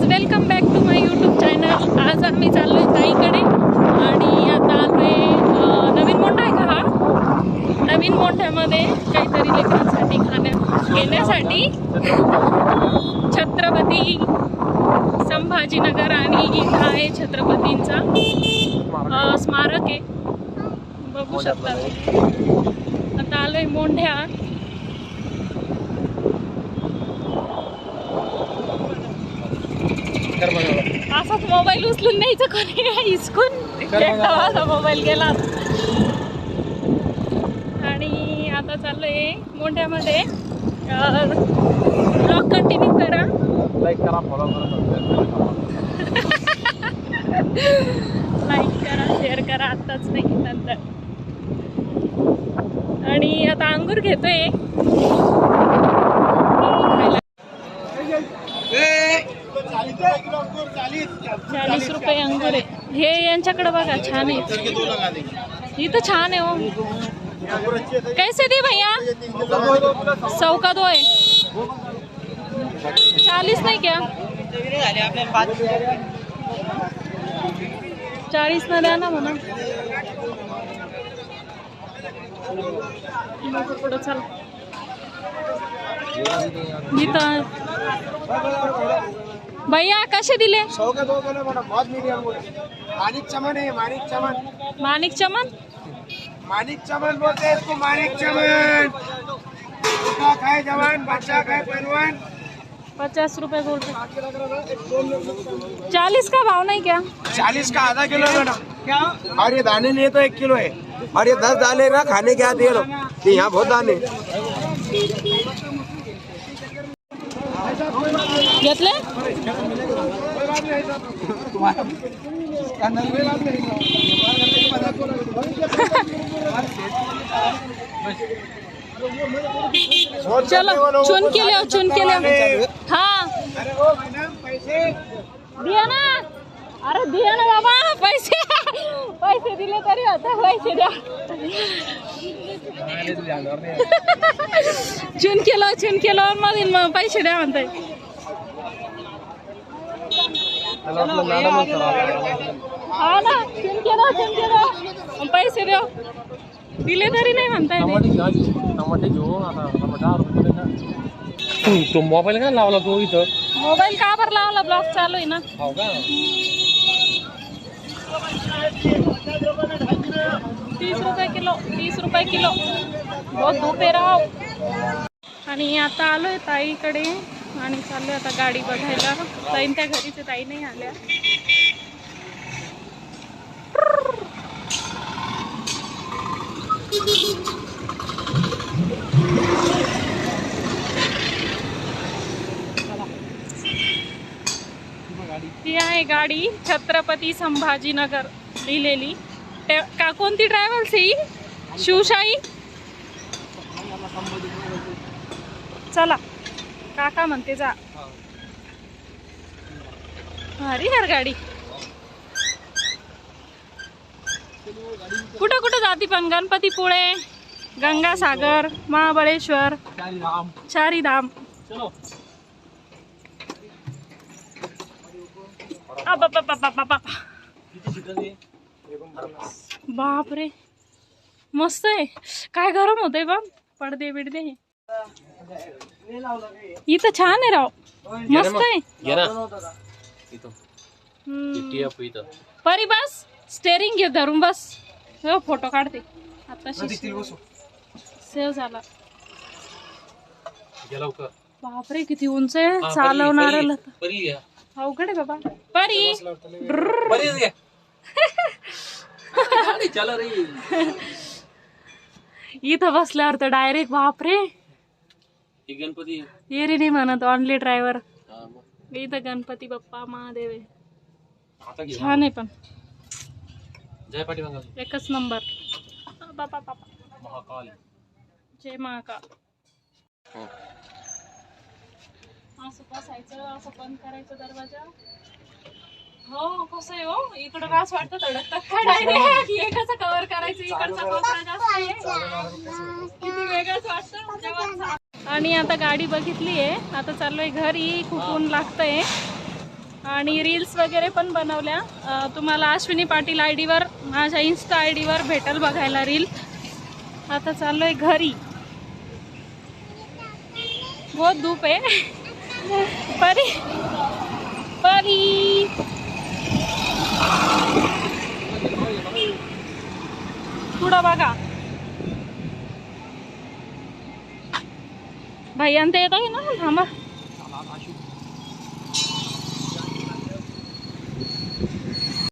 Guys welcome back to my YouTube channel आज आम्ही चाललोय ताईकडे. आणि आता आलोय अं, नवीन मोठा आहे का हा? नवीन मोठ्यामध्ये काहीतरी लेकरांसाठी खाण्या घेण्यासाठी छत्रपती संभाजीनगर आणि इथं आहे छत्रपतींचा स्मारक आहे. बघू शकता. आता आलोय मोंढ्या. असाच मोबाईल उचलून न्यायचं कोणी हिसकून मोबाईल गेला. आणि आता चाललोय मोठ्यामध्ये ब्लॉग कंटिन्यू करा. लाईक करा फॉलो करा लाईक करा. शेअर करा. आत्ताच नाही नंतर. आणि आता अंगूर घेतोय. चाळीस रुपये अंगूर आहे. हे यांच्याकडे बघा छान आहे. इथं छान आहे हो. कैसे दी भैया? सौ का दो आहे. चालीस नाही क्या? चाळीस न द्या ना म्हणा. पुढं चल. इथं भैया कसे दिले? बोले मैडम बहुत मीडियम बोले. मानिक चमन है मानिक चमन. माणिक चमन? मानिक चमन बोलते हैं इसको मानिक चमन. छोटा खाए जवान बच्चा खाए पहलवान. पचास रुपए बोल रहे चालीस का भाव नहीं क्या? चालीस का आधा किलो है मैडम. क्या और ये दाने लिए तो एक किलो है. और ये दस दाने ना खाने के आते हैं लोग. यहाँ बहुत दाने घेतले? चलो चुन के लिए हो, चुन के लिए हो. हाँ. दिया ना अरे दिया ना बाबा पैसे. पैसे दिले तरी होता पैसे द्या. चुन केलं चुन केलं मग पैसे द्या म्हणताय. हा ना चुन केलं चुन केलं पैसे द्या. दिले तरी नाही म्हणताय ते. टमाटे घेऊ आता रुपये का तू तो मोबाईल काय लावला तो इथं? मोबाईल का बरं लावला? ब्लॉग चालू आहे ना. हो का? तीस रुपये किलो तीस रुपये किलो. बहुत धूप आहे राव. आणि आता आलोय ताईकडे. आणि चालले आता गाडी बघायला. ताईन त्या घरीच ताई नाही आल्या. ती आहे गाडी छत्रपती संभाजीनगर लिहिलेली. का कोणती ट्रॅव्हल्स ही शिवशाही? चला. काका म्हणते जा. भारी यार गाडी. कुठं कुठं जाती पण? गणपतीपुळे गंगासागर महाबळेश्वर चारीधाम. बापरे. मस्त आहे. काय गरम होतंय बा. पडदे बिडदे इथं छान आहे राव। मस्त आहे घे ना। इथं हम्म. इथं परी बस स्टेरिंग घे धरून बस। हो फ़ोटो काढते. आता सेव्ह झाला. घे लवकर. बापरे किती उंच आहे. हा, परी- घ्या. अवघड आहे बाबा. परी. परीच घ्या. गाडी चला रे. इथं बसल्यावर तर डायरेक्ट बापरे. ही गणपती? ये रे नाही म्हणत ऑनली ड्रायव्हर हा, मग. इथं गणपती बाप्पा महादेव आहे. आता घे. छान आहे पण. जय पाटील एकच नंबर. बापा बापा. महाकाल. जय महाकाल. हो. असं बसायचं असं बंद करायचं दरवाजा. हो कसं आहे हो? इकडं रास वाटतं? धडकतात काय डायरेक्ट कसं कव्हर करायचं इकडचा कोपरा जास्त आहे किती वेगळंच वाटतं. जेव्हा आणि आता गाडी बघितली आहे. आता चाललोय घरी खूप ऊन लागतंय. आणि रील्स वगैरे पण बनवल्या. तुम्हाला अश्विनी पाटील आय डीवर माझ्या इन्स्टा आय डीवर भेटेल बघायला रील आता चाललोय घरी. बहुत धूप आहे. परी परी. पुढं बघा. భయంతో ఏదో ఏమో అమ్మ